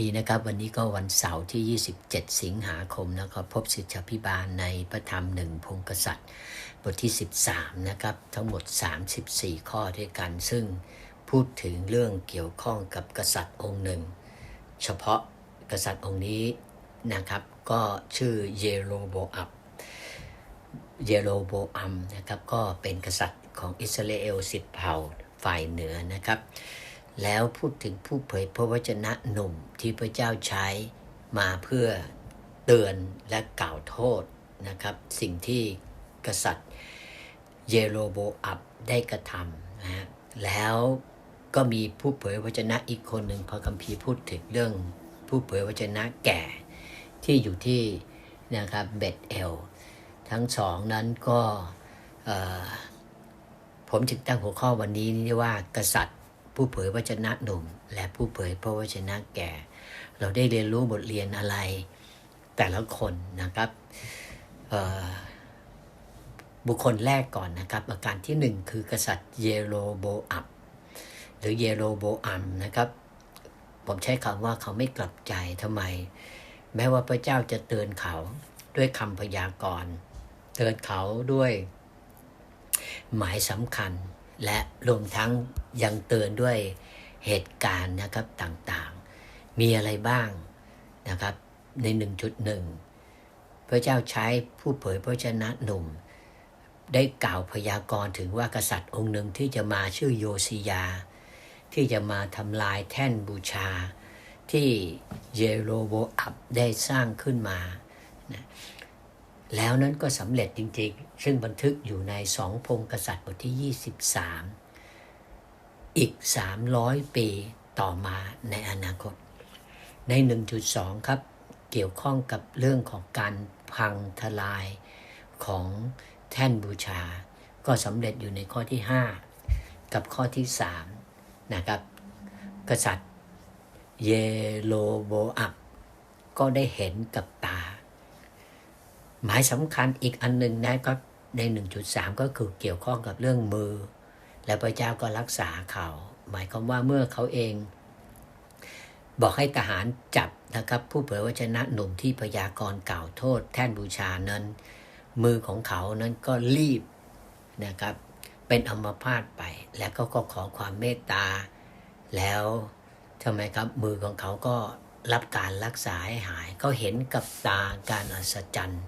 ดีนะครับ วันนี้ก็วันเสาร์ที่ 27 สิงหาคมนะครับ พบสิทธิพิบาลในพระธรรมหนึ่งพงกษัตริย์ บทที่ 13 นะครับ ทั้งหมด 34 ข้อด้วยกัน ซึ่งพูดถึงเรื่องเกี่ยวข้องกับกษัตริย์องค์หนึ่ง เฉพาะกษัตริย์องค์นี้นะครับ ก็ชื่อเยโรโบอับเยโรโบอัมนะครับ ก็เป็นกษัตริย์ของอิสราเอลสิทธิ์เผ่าฝ่ายเหนือนะครับ แล้วพูดถึงผู้เผยพระวจนะหนุ่มที่พระเจ้าใช้มาเพื่อเตือนและกล่าวโทษนะครับ สิ่งที่กษัตริย์เยโรโบอับได้กระทำนะฮะแล้วก็มีผู้เผยวจนะอีกคนหนึ่งพระคัมภีร์พูดถึงเรื่องผู้เผยวจนะแก่ที่อยู่ที่นะครับเบตเอลทั้งสองนั้นก็ผมจึงตั้งหัวข้อวันนี้นี่ว่า กษัตริย์ ผู้เผยวจนะหนุ่ม และผู้เผยพระวจนะแก่ เราได้เรียนรู้บทเรียนอะไร แต่ละคนนะครับบุคคลแรกก่อนนะครับ อาการที่หนึ่งคือกษัตริย์เยโรโบอับหรือเยโรโบอัมนะครับ ผมใช้คำว่าเขาไม่กลับใจทำไม แม้ว่าพระเจ้าจะเตือนเขาด้วยคำพยากรณ์เตือนเขาด้วยหมายสำคัญ และรวมทั้งยังเตือนด้วยเหตุการณ์นะครับต่างๆ มีอะไรบ้างนะครับใน 1.1 พระเจ้าใช้ผู้เผยพระชนะหนุ่ม ได้กล่าวพยากรณ์ถึงว่ากษัตริย์องค์หนึ่งที่จะมาชื่อโยซิยา ที่จะมาทำลายแท่นบูชา ที่เยโรโบอับได้สร้างขึ้นมานะ แล้วนั้นก็สำเร็จจริงๆ ซึ่งบันทึกอยู่ในสองพงกษัตริย์บทที่ 23 อีก 300 ปีต่อมาในอนาคต ใน 1.2 ครับ เกี่ยวข้องกับเรื่องของการพังทลายของแท่นบูชา ก็สำเร็จอยู่ในข้อที่ 5 กับข้อที่ 3 นะครับ กษัตริย์เยโรโบอับก็ได้เห็นกับตา หมายสำคัญอีกอันหนึ่งนะครับใน 1.3 ก็คือเกี่ยวข้องกับเรื่องมือ และพระเจ้าก็รักษาเขา หมายความว่าเมื่อเขาเอง บอกให้ทหารจับนะครับ ผู้เผยวจนะหนุ่มที่พยากรณ์กล่าวโทษ แท่นบูชานั้น มือของเขานั้นก็รีบนะครับ เป็นอัมพาตไป แล้วก็ก็ขอความเมตตา แล้วทำไมครับมือของเขาก็รับการรักษาให้หาย เขาเห็นกับตาการอัศจรรย์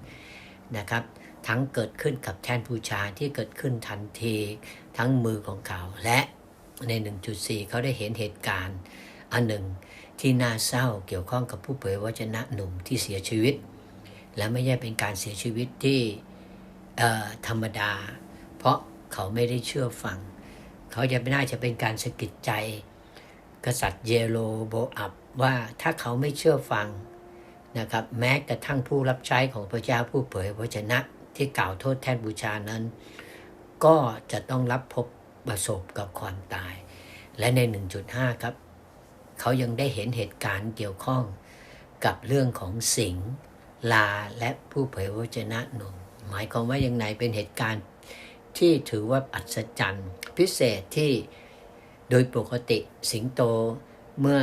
นะครับ ทั้งเกิดขึ้นกับแท่นบูชาที่เกิดขึ้นทันที ทั้งมือของเขาและใน 1.4 เขาได้เห็นเหตุการณ์ อันหนึ่งที่น่าเศร้าเกี่ยวข้องกับผู้เผยวจนะหนุ่มที่เสียชีวิต และไม่ใช่เป็นการเสียชีวิตที่ธรรมดา เพราะเขาไม่ได้เชื่อฟัง เขาจะไม่น่าจะเป็นการสะกิดใจ กษัตริย์เยโรโบอับว่าถ้าเขาไม่เชื่อฟัง นะครับแม้กระทั่งผู้รับใช้ของพระเจ้าผู้เผยพระชนะที่กล่าวโทษแทนบูชานั้น ก็จะต้องรับพบประสบกับความตาย และใน 1.5 ครับ เขายังได้เห็นเหตุการณ์เกี่ยวข้องกับเรื่องของสิงลาและผู้เผยพระชนะหนุ่มหมายความว่ายังไงเป็นเหตุการณ์ที่ถือว่าอัศจรรย์ พิเศษที่โดยปกติสิงโตเมื่อ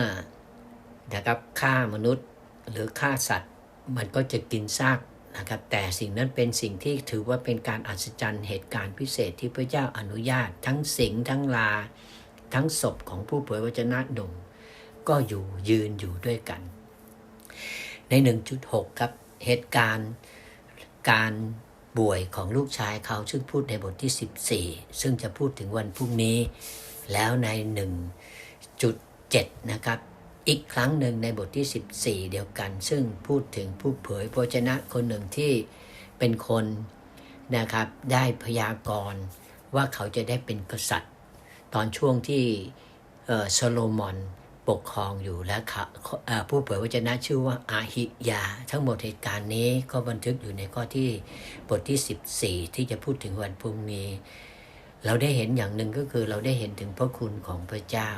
นะครับฆ่ามนุษย์ หรือฆ่าสัตว์ มันก็จะกินซากนะครับแต่สิ่งนั้นเป็นสิ่งที่ถือว่าเป็นการอัศจรรย์เหตุการณ์พิเศษที่พระเจ้าอนุญาต ทั้งสิงทั้งลา ทั้งศพของผู้เผยวจนะหนุ่มก็อยู่ยืนอยู่ด้วยกัน ใน 1.6 ครับเหตุการณ์การป่วยของลูกชายเขาซึ่งพูดในบทที่ 14 ซึ่งจะพูดถึงวันพรุ่งนี้ แล้วใน 1.7 นะครับ อีกครั้งหนึ่งในบทที่ 14 เดียวกัน ซึ่งพูดถึงผู้เผยพระชนะคนหนึ่งที่เป็นคนนะครับได้พยากรณ์ว่าเขาจะได้เป็นกษัตริย์ ตอนช่วงที่โซโลมอนปกครองอยู่และผู้เผยพระชนะชื่อว่าอาหิยา ทั้งหมดเหตุการณ์นี้ก็บันทึกอยู่ในข้อที่บทที่ 14 ที่จะพูดถึงวันพรุ่งนี้ เราได้เห็นอย่างหนึ่งก็คือเราได้เห็นถึงพระคุณของพระเจ้า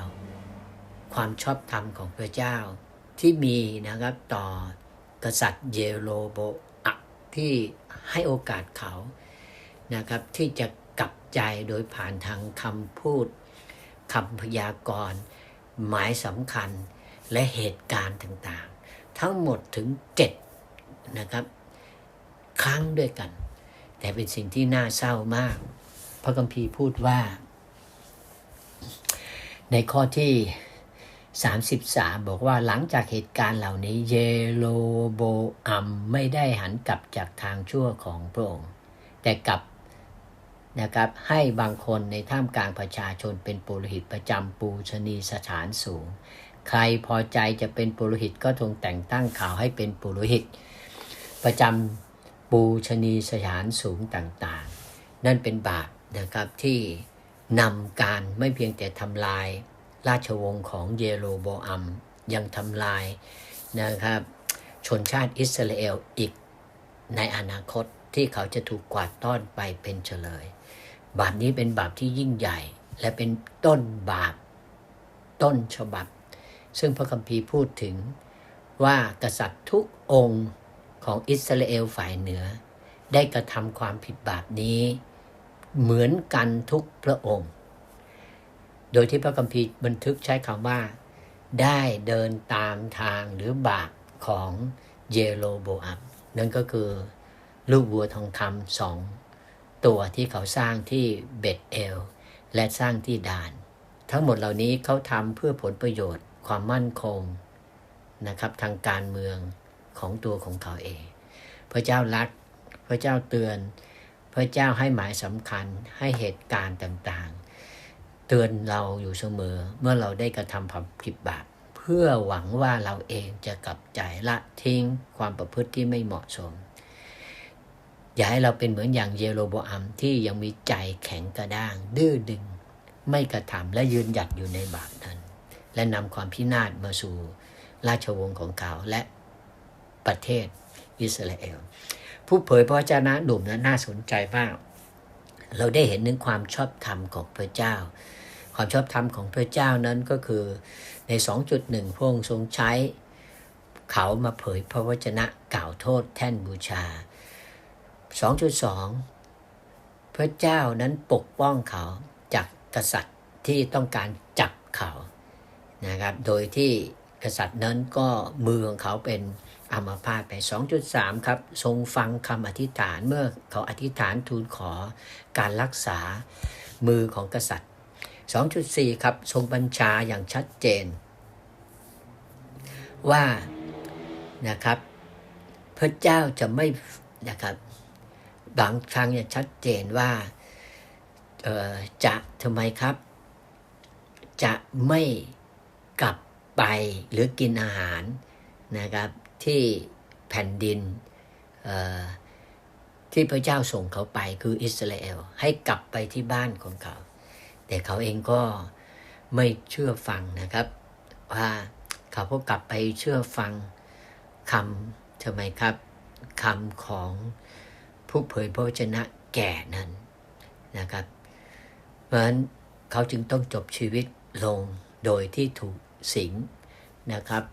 ความชอบธรรมของพระเจ้า ที่มีนะครับต่อกษัตริย์เยโรโบอักที่ให้โอกาสเขานะครับที่จะกลับใจโดยผ่านทางคำพูดคำพยากรณ์ หมายสำคัญและเหตุการณ์ต่างๆ ทั้งหมดถึงเจ็ดนะครับครั้งด้วยกัน แต่เป็นสิ่งที่น่าเศร้ามาก พระคัมภีร์พูดว่า ในข้อที่ 33 บอกว่าหลังจากเหตุการณ์เหล่านี้เยโรโบอัมไม่ได้หันกลับจากทางชั่วของพระองค์แต่กลับนะครับให้บางคนในท่ามกลางประชาชนเป็นปุโรหิตประจำปูชนีสถานสูง ใครพอใจจะเป็นปุโรหิตก็ทงแต่งตั้งข่าวให้เป็นปุโรหิต ประจำปูชนีสถานสูงต่างๆ นั่นเป็นบาปนะครับที่นำการไม่เพียงแต่ทำลาย ราชวงศ์ของเยโรโบอัมยังทำลายนะครับชนชาติอิสราเอลอีกในอนาคตที่เขาจะถูกกวาดต้อนไปเป็นเฉลย บาปนี้เป็นบาปที่ยิ่งใหญ่ และเป็นต้นบาปต้นฉบับ ซึ่งพระคัมภีร์พูดถึงว่ากษัตริย์ทุกองค์ของอิสราเอลฝ่ายเหนือ ได้กระทำความผิดบาปนี้ เหมือนกันทุกพระองค์ โดยที่พระคัมภีร์บันทึกใช้คำว่า ได้เดินตามทางหรือบาปของเยโรโบอัมนั่นก็คือลูกวัวทองคำสองตัวที่เขาสร้างที่เบตเอล และสร้างที่ดาน ทั้งหมดเหล่านี้เขาทำเพื่อผลประโยชน์ความมั่นคงนะครับทางการเมืองของตัวของเขาเอง พระเจ้ารัก พระเจ้าเตือน พระเจ้าให้หมายสำคัญให้เหตุการณ์ต่าง เตือนเราอยู่เสมอ เมื่อเราได้กระทำความผิดบาปเพื่อหวังว่าเราเองจะกลับใจละทิ้งความประพฤติที่ไม่เหมาะสม อย่าให้เราเป็นเหมือนอย่างเยโรโบอัมที่ยังมีใจแข็งกระด้าง ดื้อดึง ไม่กระทำและยืนหยัดอยู่ในบาปนั้น และนำความพินาศมาสู่ราชวงศ์ของเขาและประเทศอิสราเอลผู้เผยพระวจนะหนุ่มนั้นน่าสนใจมาก เราได้เห็นถึงความชอบธรรมของพระเจ้า ความชอบธรรมของพระเจ้านั้นก็คือใน 2.1 พระองค์ทรงใช้เขามาเผยพระวจนะกล่าวโทษแท่นบูชา 2.2 พระเจ้านั้นปกป้องเขาจากกษัตริย์ที่ต้องการจับเขานะครับ โดยที่กษัตริย์นั้นก็มือของเขาเป็นอามาพาตไป 2.3 ครับ ทรงฟังคำอธิษฐานเมื่อเขาอธิษฐานทูลขอการรักษามือของกษัตริย์ 2.4 ครับ ทรงบัญชาอย่างชัดเจน ว่านะครับพระเจ้าจะไม่นะครับบางครั้งเนี่ยชัดเจนว่าจะทำไมครับ จะไม่กลับไปหรือกินอาหารนะครับที่แผ่นดินที่พระเจ้าส่งเขาไปคืออิสราเอลให้กลับไปที่บ้านของเขา แต่เขาเองก็ไม่เชื่อฟังนะครับ ว่าเขาก็กลับไปเชื่อฟังคำทำไมครับคำของผู้เผยพระวจนะแก่นั้นนะครับ เพราะฉะนั้นเขาจึงต้องจบชีวิตลงโดยที่ถูกสิงนะครับ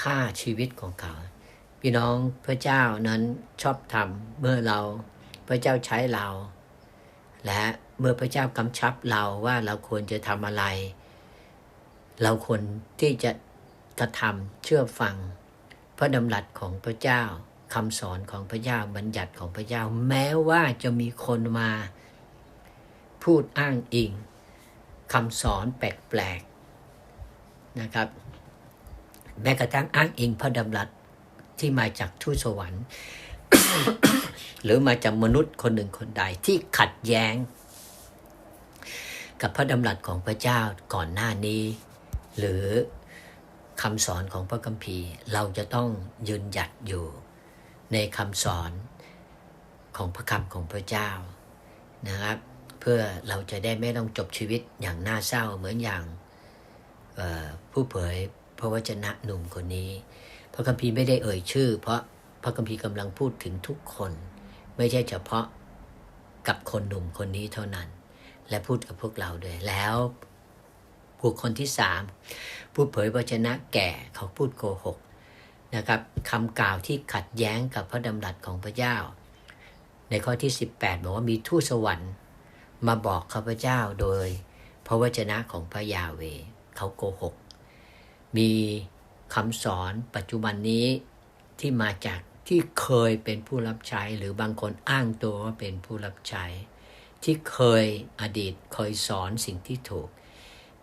ฆ่าชีวิตของเขา พี่น้องพระเจ้านั้นชอบทำเมื่อเราพระเจ้าใช้เรา และ เมื่อพระเจ้ากำชับเราว่าเราควรจะทำอะไร เราควรที่จะกระทำเชื่อฟัง พระดำรัสของพระเจ้าคำสอนของพระเจ้าบัญญัติของพระเจ้า แม้ว่าจะมีคนมาพูดอ้างอิงคำสอนแปลกๆนะครับ แม้กระทั่งอ้างอิงพระดำรัสที่มาจากทูตสวรรค์ หรือมาจากมนุษย์คนหนึ่งคนใดที่ขัดแย้ง กับพระดำรัสของพระเจ้าก่อนหน้านี้ หรือคำสอนของพระคัมภีร์ เราจะต้องยืนหยัดอยู่ ในคำสอนของพระคำของพระเจ้านะครับ เพื่อเราจะได้ไม่ต้องจบชีวิตอย่างน่าเศร้าเหมือนอย่างผู้เผยพระวจนะหนุ่มคนนี้ พระคัมภีร์ไม่ได้เอ่ยชื่อ เพราะพระคัมภีร์กำลังพูดถึงทุกคน ไม่ใช่เฉพาะกับคนหนุ่มคนนี้เท่านั้น และพูดกับพวกเราด้วยแล้วบุคคลที่สามผู้เผยวจนะแก่เขาพูดโกหกนะครับคำกล่าวที่ขัดแย้งกับพระดำรัสของพระเจ้า ในข้อที่ 18 บอกว่ามีทูตสวรรค์มาบอกข้าพเจ้าโดยพระวจนะของพระยาเวเขาโกหก มีคำสอนปัจจุบันนี้ที่มาจากที่เคยเป็นผู้รับใช้หรือบางคนอ้างตัวว่าเป็นผู้รับใช้ ที่เคยอดีตเคยสอนสิ่งที่ถูก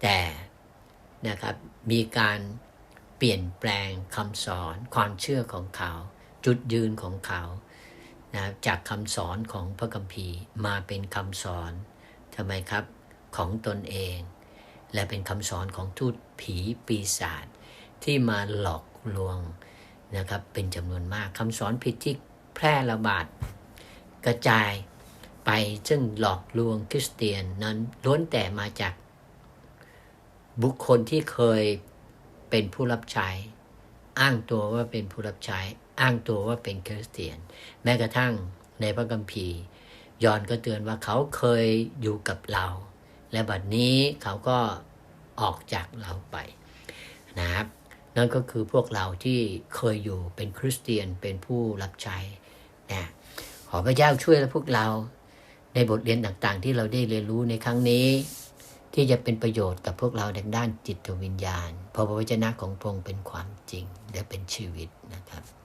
แต่นะครับมีการเปลี่ยนแปลงคำสอนความเชื่อของเขา จุดยืนของเขานะจากคำสอนของพระคัมภีร์มาเป็นคำสอนทำไมครับของตนเอง และเป็นคำสอนของทูตผีปีศาจที่มาหลอกลวงนะครับเป็นจำนวนมากคำสอนผิดที่แพร่ระบาดกระจาย ไปซึ่งหลอกลวงคริสเตียนนั้นล้วนแต่มาจากบุคคลที่เคยเป็นผู้รับใช้ อ้างตัวว่าเป็นผู้รับใช้ อ้างตัวว่าเป็นคริสเตียน แม้กระทั่งในพระคัมภีร์ยอนก็เตือนว่าเขาเคยอยู่กับเรา และบัดนี้เขาก็ออกจากเราไปนะครับนั่นก็คือพวกเราที่เคยอยู่เป็นคริสเตียนเป็นผู้รับใช้นะขอพระเจ้าช่วยพวกเรา ในบทเรียนต่างๆ ที่เราได้เรียนรู้ในครั้งนี้ ที่จะเป็นประโยชน์กับพวกเราในด้านจิตวิญญาณ เพราะพระวจนะของพระองค์เป็นความจริงและเป็นชีวิตนะครับ